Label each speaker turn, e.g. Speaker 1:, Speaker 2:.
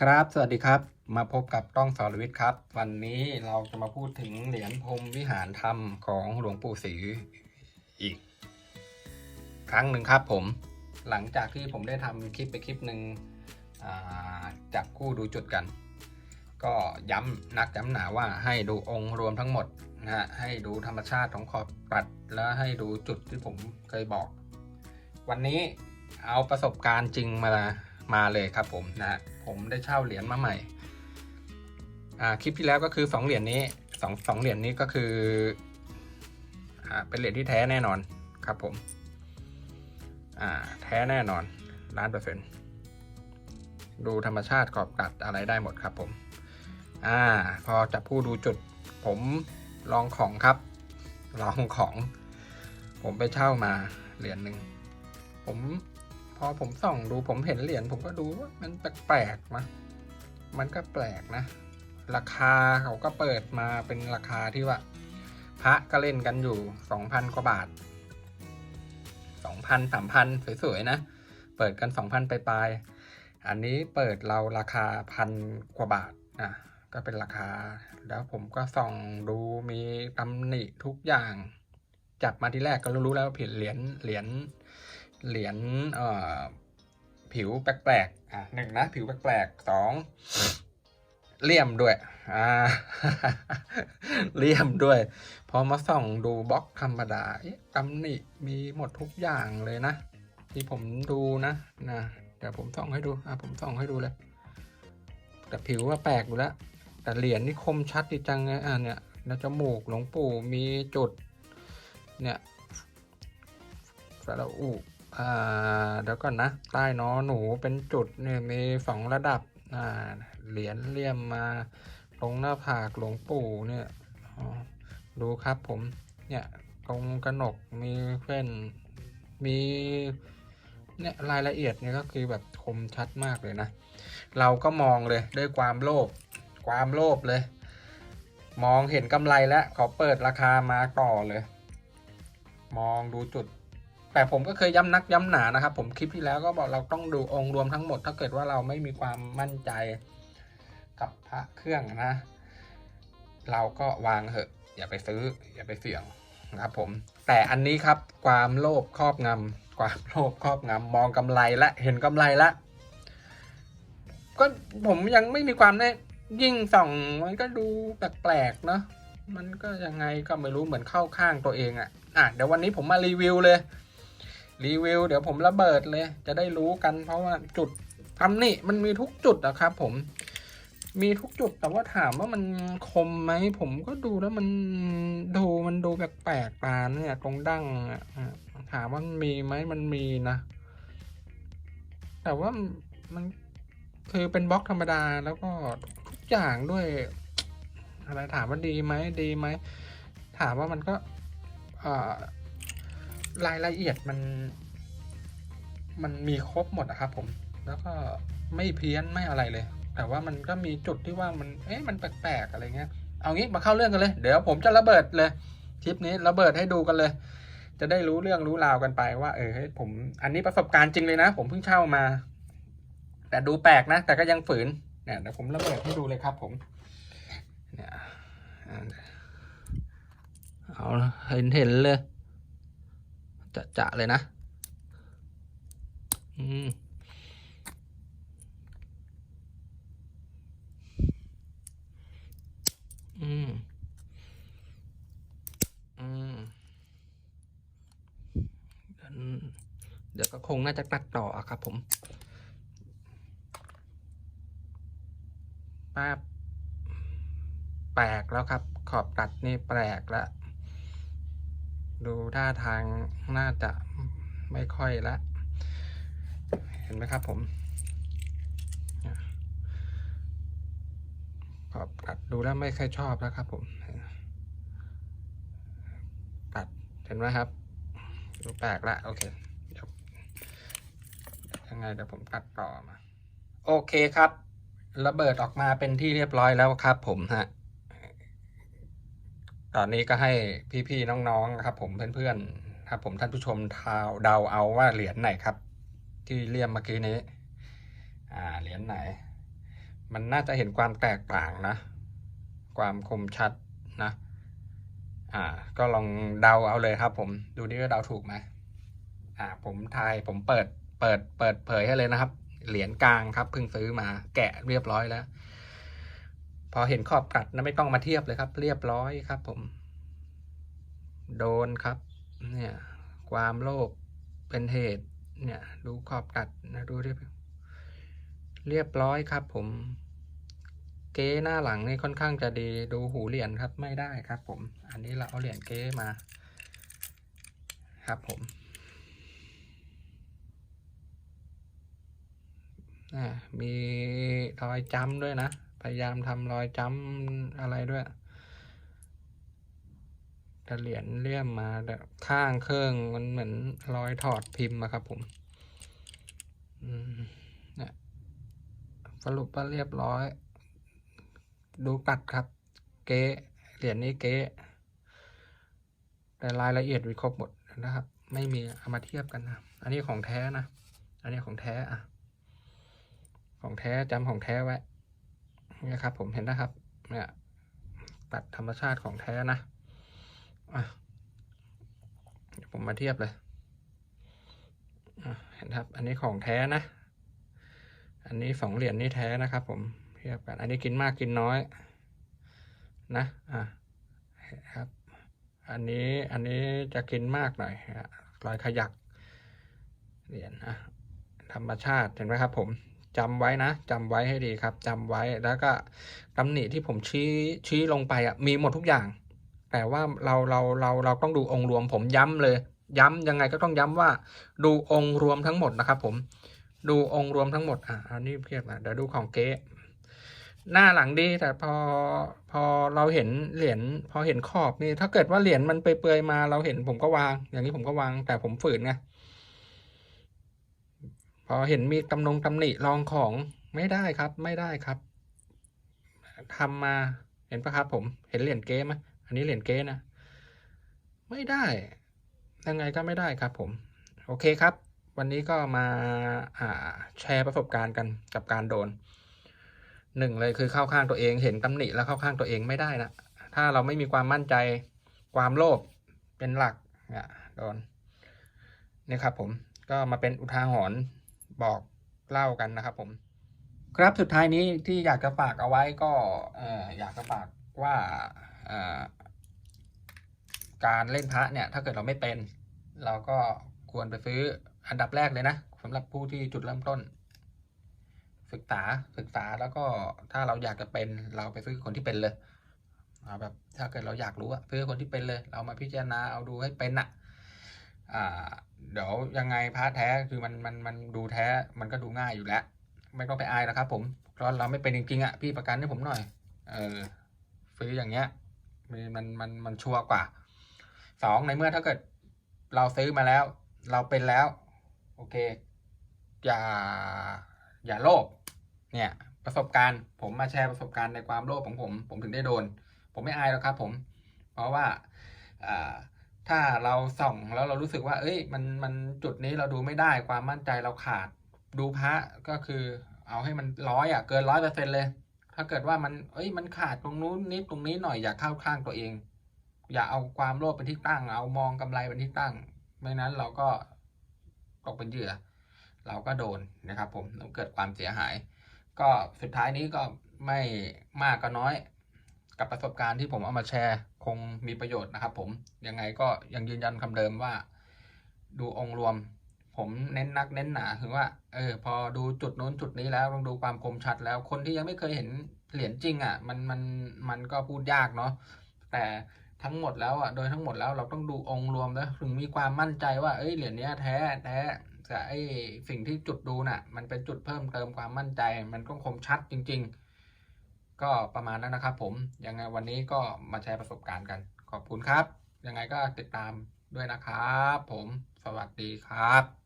Speaker 1: ครับ สวัสดีครับ มาพบกับต้องสรวิทย์ครับ วันนี้เราจะมาพูดถึงเหรียญพรมวิหารธรรมของหลวงปู่ศรีอีก ครั้งหนึ่งครับผม หลังจากที่ผมได้ทำคลิปไปคลิปหนึ่งอ่าจับคู่ดูจุดกัน ก็ย้ำนักย้ำหนาว่าให้ดูองค์รวมทั้งหมดนะฮะ ให้ดูธรรมชาติของขอบปัด แล้วให้ดูจุดที่ผมเคยบอก วันนี้เอาประสบการณ์จริงมา มาเลยครับผมนะฮะผมได้เช่าเหรียญมาใหม่อ่าคลิปที่แล้วก็คือสองเหรียญนี้สองสองเหรียญนี้ก็คืออ่าเป็นเหรียญที่แท้แน่นอนครับผมอ่าแท้แน่นอนล้านเปอร์เซ็นต์ดูธรรมชาติขอบกัดอะไรได้หมดครับผมอ่าพอจับผู้ดูจุด ผมลองของครับลองของ ผมไปเช่ามาเหรียญหนึ่งผม อผมส่องดูผมเห็นเหรียญผมก็ดูว่ามันแปลกๆนะมันก็แปลกนะ ราคาเขาก็เปิดมาเป็นราคาที่ว่า พระก็เล่นกันอยู่สองพันกว่าบาทสองพันสามพันสวยๆนะ เปิดกันสองพันปลายๆอันนี้เปิดเราราคาพันกว่าบาทอะก็เป็นราคา แล้วผมก็ส่องดูมีตำหนิทุกอย่าง จับมาที่แรกก็รู้แล้วว่าผิดเหรียญเหรียญ เหรียญผิวแปลกๆอะหนึ่งนะผิวแปลกๆสองเลี่ยมด้วยอ่าเลี่ยมด้วย พอมาส่องดูบล็อกธรรมดาตำหนิมีหมดทุกอย่างเลยนะ ที่ผมดูนะนะเดี๋ยวผมส่องให้ดูอะผมส่องให้ดูเลย แต่ผิวว่าแปลกอยู่แล้ว แต่เหรียญนี่คมชัดดีจังเลยอะเนี่ยแล้วจมูกหลวงปู่มีจุด เนี่ยสระอุ อ่าเดี๋ยวก่อนนะ ใต้นอหนูเป็นจุดเนี่ยมีสองระดับอ่าเหรียญเลี่ยมมาตรงหน้าผากหลวงปู่เนี่ยดูครับผมเนี่ยตรงกระหนกมีเส้นมีเนี่ยรายละเอียดเนี่ยก็คือแบบคมชัดมากเลยนะ เราก็มองเลยด้วยความโลภความโลภเลย มองเห็นกำไรแล้วขาเปิดราคามาต่อเลย มองดูจุด แต่ผมก็เคยย้ำนักย้ำหนานะครับ ผมคลิปที่แล้วก็บอกเราต้องดูองค์รวมทั้งหมด ถ้าเกิดว่าเราไม่มีความมั่นใจกับพระเครื่องนะ เราก็วางเถอะ อย่าไปซื้อ อย่าไปเสี่ยงนะครับผมแต่อันนี้ครับความโลภครอบงำความโลภครอบงำมองกำไรและเห็นกำไรละก็ผมยังไม่มีความแน่ยิ่งส่องมันก็ดูแปลกๆเนาะมันก็ยังไงก็ไม่รู้เหมือนเข้าข้างตัวเองอะ่ะอะเดี๋ยววันนี้ผมมารีวิวเลย รีวิวเดี๋ยวผมระเบิดเลย จะได้รู้กัน เพราะว่าจุดทำนี่มันมีทุกจุดนะครับผม มีทุกจุดแต่ว่าถามว่ามันคมไหมผมก็ดูแล้วมันดูมันดูแปลกๆตาเนี่ยตรงดั้งถามว่ามันมีไหมมันมีนะ แต่ว่ามันคือเป็นบล็อกธรรมดาแล้วก็ทุกอย่างด้วยอะไรถามว่าดีไหมดีไหมถามว่ามันก็ เอ่อ รายละเอียดมัน มันมีครบหมดอะครับผม แล้วก็ไม่เพี้ยนไม่อะไรเลย แต่ว่ามันก็มีจุดที่ว่ามัน เอ๊ะ มันแปลกๆอะไรเงี้ย เอางี้มาเข้าเรื่องกันเลย เดี๋ยวผมจะระเบิดเลยคลิปนี้ระเบิดให้ดูกันเลย จะได้รู้เรื่องรู้ราวกันไปว่า เออเฮ้ผมอันนี้ประสบการณ์จริงเลยนะ ผมเพิ่งเช่ามา แต่ดูแปลกนะ แต่ก็ยังฝืนเนี่ยเดี๋ยวผมระเบิดให้ดูเลยครับ ผม เนี่ยเอาเห็นเห็นเลย จะจะเลยนะ อืมอืมอืมเดี๋ยวก็คงน่าจะตัดต่อครับผมป้าบแปลกแล้วครับ ขอบตัดนี่แปลกแล้ว ดูท่าทางน่าจะไม่ค่อยละ เห็นไหมครับผมขอบตัดดูแล้วไม่ค่อยชอบแล้วครับผมตัดเห็นไหมครับ ดูแปลกละโอเคเดี๋ยวยังไงเดี๋ยวผมตัดต่อมา โอเคครับ ระเบิดออกมาเป็นที่เรียบร้อยแล้วครับผมฮะ ตอนนี้ก็ให้พี่ๆน้องๆนะครับ ผมเพื่อนๆครับ ผมท่านผู้ชมทาวเดาเอาว่าเหรียญไหนครับ ที่เลี่ยมเมื่อกี้นี้ อ่าเหรียญไหน มันน่าจะเห็นความแตกต่างนะ ความคมชัดนะ อ่า ก็ลองเดาเอาเลยครับ ผมดูดิว่าเดาถูกไหมอ่า ผมทายผมเปิดเปิดเปิดเผยให้เลยนะครับ เหรียญกลางครับเพิ่งซื้อมา แกะเรียบร้อยแล้ว พอเห็นขอบกัดนะไม่ต้องมาเทียบเลยครับ เรียบร้อยครับผม โดนครับ เนี่ย ความโลภเป็นเหตุ เนี่ย ดูขอบกัดนะดูดิเรียบร้อยครับผม เก๊หน้าหลังนี่ค่อนข้างจะดีดูหูเหรียญครับไม่ได้ครับ ผม อันนี้เราเอาเหรียญเก๊มา ครับผมมีรอยจำด้วยนะ พยายามทำรอยจ้ำอะไรด้วยแต่เหรียญเลี่ยมมาแต่ข้างเครื่องมันเหมือนรอยถอดพิมพ์อะครับผมเนี่ยสรุปว่าเรียบร้อย ดูกัดครับ เก๊เหรียญนี้เก๊แต่รายละเอียดวิครบหมดนะครับ ไม่มีเอามาเทียบกันนะอันนี้ของแท้นะ อันนี้ของแท้อะของแท้จำของแท้ไว้ นี่ครับ ผมเห็นนะครับ เนี่ย ตัดธรรมชาติของแท้นะอะเดี๋ยวผมมาเทียบเลยเห็นครับ อันนี้ของแท้นะ อันนี้สองเหรียญนี่แท้นะครับผมเทียบกัน อันนี้กินมากกินน้อย นะอะครับ อันนี้อันนี้จะกินมากหน่อยอะรอยขยักเหรียญอะธรรมชาติเห็นไหมครับผม จำไว้นะจำไว้ให้ดีครับจำไว้แล้วก็ตำหนิที่ผมชี้ชี้ลงไปอะมีหมดทุกอย่าง แต่ว่าเราเราเราเราต้องดูองค์รวมผมย้ำเลย ย้ำยังไงก็ต้องย้ำว่า ดูองค์รวมทั้งหมดนะครับ ผมดูองค์รวมทั้งหมดอะอันนี้เทียบอะเดี๋ยวดูของเก๊หน้าหลังดีแต่พอพอเราเห็นเหรียญพอเห็นขอบนี่ถ้าเกิดว่าเหรียญมันเปื่อยๆมาเราเห็นผมก็วาง อย่างนี้ผมก็วางแต่ผมฝืนไง อเห็นมีตำนงตำหนิรองของไม่ได้ครับ ไม่ได้ครับทำมาเห็นปะครับ ผมเห็นเหรียญเก๊ไหมอันนี้เหรียญเก๊นะไม่ได้ยังไงก็ไม่ได้ครับ ผม โอเคครับ วันนี้ก็มาาแชร์ประสบการณ์กันกับการโดนหนึ่งเลยคือเข้าข้างตัวเองเห็นตำหนิแล้วเข้าข้างตัวเองไม่ได้นะถ้าเราไม่มีความมั่นใจความโลภเป็นหลักเนี่ยโดนนี่ครับ ผมก็มาเป็นอุทาหรณ์ บอกเล่ากันนะครับผม ครับสุดท้ายนี้ที่อยากจะฝากเอาไว้ก็ออยากจะฝากว่าการเล่นพระเนี่ย ถ้าเกิดเราไม่เป็น เราก็ควรไปซื้ออันดับแรกเลยนะสำหรับผู้ที่จุดเริ่มต้น ศึกษาศึกษาแล้วก็ถ้าเราอยากจะเป็นเราไปซื้อคนที่เป็นเลยเอาแบบถ้าเกิดเราอยากรู้อะซื้อคนที่เป็นเลย เรามาพิจารณาเอาดูให้เป็นอะ อ่า เดี๋ยวยังไงพระแท้คือมันมันมันดูแท้มันก็ดูง่ายอยู่แล้ว ไม่ต้องไปอายนะครับผมเพราะเราไม่เป็นจริงๆอะพี่ประกันให้ผมหน่อย เออซื้ออย่างเงี้ยมันมันมันมันชัวร์กว่าสองในเมื่อถ้าเกิดเราซื้อมาแล้ว เราเป็นแล้ว โอเค อย่า อย่าโลภเนี่ย ประสบการณ์ ผมมาแชร์ประสบการณ์ในความโลภของผม ผมถึงได้โดน ผมไม่อายหรอกครับ ผม เพราะว่าอ่า ถ้าเราส่องแล้วเรารู้สึกว่า เอ้ย มันมันจุดนี้เราดูไม่ได้ความมั่นใจเราขาด ดูพระก็คือ เอาให้มันร้อยอะเกินร้อยเปอร์เซ็นเลย ถ้าเกิดว่ามัน เอ้ย มันขาดตรงนู้นนิดตรงนี้หน่อยอย่าเข้าข้างตัวเอง อย่าเอาความโลภเป็นที่ตั้ง เอามองกำไรเป็นที่ตั้ง ไม่นั้นเราก็ตกเป็นเหยื่อ เราก็โดนนะครับ ผมเกิดความเสียหาย ก็สุดท้ายนี้ก็ไม่มากก็น้อย กับประสบการณ์ที่ผมเอามาแชร์คงมีประโยชน์นะครับ ผมยังไงก็ยังยืนยันคำเดิมว่า ดูองค์รวม ผมเน้นนักเน้นหนาคือว่าเออพอดูจุดนู้นจุดนี้แล้วต้องดูความคมชัดแล้วคนที่ยังไม่เคยเห็นเหรียญจริงอะมันมันมันก็พูดยากเนาะแต่ทั้งหมดแล้วอะโดยทั้งหมดแล้วเราต้องดูองค์รวมแล้วถึงมีความมั่นใจว่าเอ้ยเหรียญเนี้ยแท้แท้แต่ไอ้สิ่งที่จุดดูน่ะ มันเป็นจุดเพิ่มเติมความมั่นใจ มันก็คมชัดจริง ๆ ก็ประมาณนั้นนะครับ ผมยังไงวันนี้ก็มาแชร์ประสบการณ์กัน ขอบคุณครับ ยังไงก็ติดตามด้วยนะครับ ผมสวัสดีครับ